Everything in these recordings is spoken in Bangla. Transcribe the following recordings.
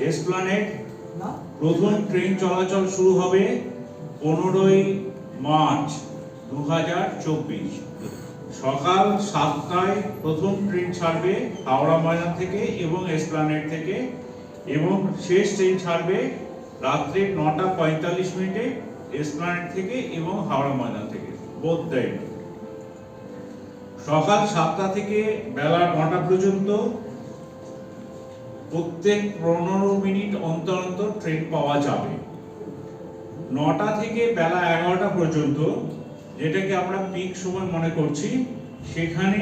এসপ্লানেড প্রথম ট্রেন চলাচল শুরু হবে পনেরোই মার্চ দুহাজার চব্বিশ। সকাল সাতটায় প্রথম ট্রেন ছাড়বে হাওড়া ময়দান থেকে এবং এসপ্লানেড থেকে এবং শেষ ট্রেন ছাড়বে রাত্রে নটা পঁয়তাল্লিশ মিনিটে এসপ্লানেড থেকে এবং হাওড়া ময়দান থেকে বোধ সকাল সাতটা থেকে বেলা নটা পর্যন্ত প্রত্যেক পনেরো মিনিট অন্তর অন্তর ট্রেন পাওয়া যাবে। নটা থেকে বেলা এগারোটা পর্যন্ত, যেটাকে আমরা পিক সময় মনে করছি, সেখানে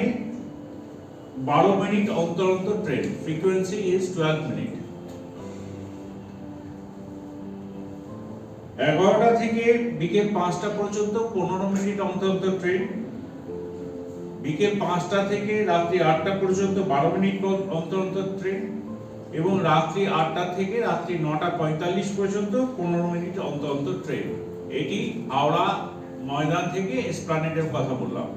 বারো মিনিট অন্তর অন্তর train frequency is twelve minute. এগারোটা থেকে বিকেল পাঁচটা পর্যন্ত পনেরো মিনিট অন্তর অন্তর ট্রেন বিকেল পাঁচটা থেকে রাত্রি আটটা পর্যন্ত বারো মিনিট অন্তর অন্তর ট্রেন এবং রাত্রি আটটা থেকে রাত্রি নটা পঁয়তাল্লিশ পর্যন্ত পনেরো মিনিট অন্তর অন্তর ট্রেন এটি হাওড়া ময়দান থেকে এসপ্লানেডের কথা বললাম।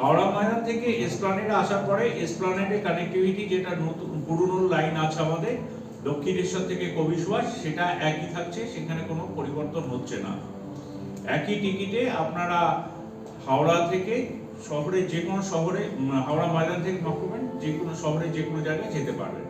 হাওড়া ময়দান থেকে এসপ্লানেডে আসার পরে এসপ্লানেডে কানেক্টিভিটি যেটা নতুন, পুরনো লাইন আছে আমাদের, দক্ষিণেশ্বর থেকে কবি সুভাষ, সেটা একই থাকছে, সেখানে কোনো পরিবর্তন হচ্ছে না। একই টিকিটে আপনারা হাওড়া থেকে শহরে যে কোনো শহরে হাওড়া ময়দান থেকে নকবেন যে কোনো শহরে যে কোনো জায়গায় যেতে পারবেন।